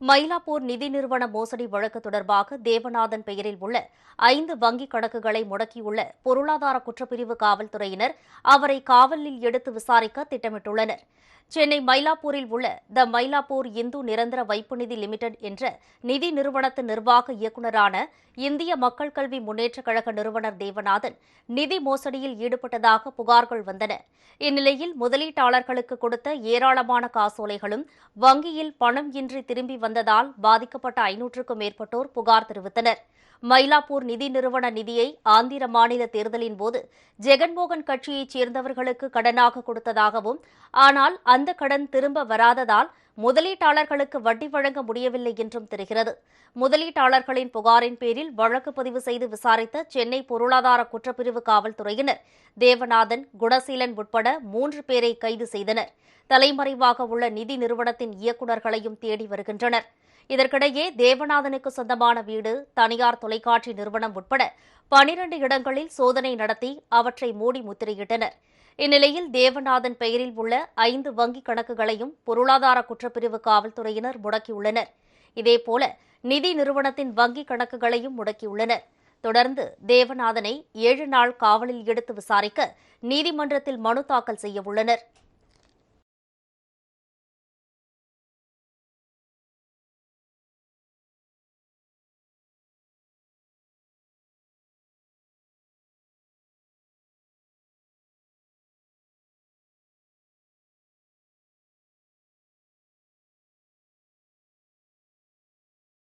மயிலாப்பூர் நிதி நிறுவன மோசடி வழக்கு தொடர்பாக தேவநாதன் பெயரில் உள்ள ஐந்து வங்கிக் கணக்குகளை முடக்கியுள்ள பொருளாதார குற்றப்பிரிவு காவல்துறையினர் அவரை காவலில் எடுத்து விசாரிக்க திட்டமிட்டுள்ளனர். சென்னை மயிலாப்பூரில் உள்ள த மயிலாப்பூர் இந்து நிரந்தர வைப்பு நிதி லிமிடெட் என்ற நிதி நிறுவனத்தின் நிர்வாக இயக்குநரான இந்திய மக்கள் கல்வி முன்னேற்றக் கழக நிறுவனர் தேவநாதன் நிதி மோசடியில் ஈடுபட்டதாக புகார்கள் வந்தன. இந்நிலையில் முதலீட்டாளர்களுக்கு கொடுத்த ஏராளமான காசோலைகளும் வங்கியில் பணம் இன்றி திரும்பி வந்ததால் பாதிக்கப்பட்ட ஐநூற்றுக்கும் மேற்பட்டோர் புகார் தெரிவித்தனர். மயிலாப்பூர் நிதி நிறுவன நிதியை ஆந்திர மாநில தேர்தலின் போது ஜெகன்மோகன் கட்சியைச் சேர்ந்தவர்களுக்கு கடனாக கொடுத்ததாகவும் ஆனால் அந்த கடன் திரும்ப வராததால் முதலீட்டாளர்களுக்கு வட்டி வழங்க முடியவில்லை என்றும் தெரிகிறது. முதலீட்டாளர்களின் புகாரின் பேரில் வழக்கு பதிவு செய்து விசாரித்த சென்னை பொருளாதார குற்றப்பிரிவு காவல்துறையினர் தேவநாதன் குணசீலன் உட்பட மூன்று பேரை கைது செய்தனர். தலைமறைவாக உள்ள நிதி நிறுவனத்தின் இயக்குநர்களையும் தேடி வருகின்றனர். இதற்கிடையே தேவநாதனுக்கு சொந்தமான வீடு தனியார் தொலைக்காட்சி நிறுவனம் உட்பட பனிரண்டு இடங்களில் சோதனை நடத்தி அவற்றை மூடி முத்திரையிட்டனர். இந்நிலையில் தேவநாதன் பெயரில் உள்ள ஐந்து வங்கிக் கணக்குகளையும் பொருளாதார குற்றப்பிரிவு காவல்துறையினர் முடக்கியுள்ளனர். இதேபோல நிதி நிறுவனத்தின் வங்கிக் கணக்குகளையும் முடக்கியுள்ளனர். தொடர்ந்து தேவநாதனை ஏழு நாள் காவலில் எடுத்து விசாரிக்க நீதிமன்றத்தில் மனு தாக்கல் செய்யவுள்ளனர்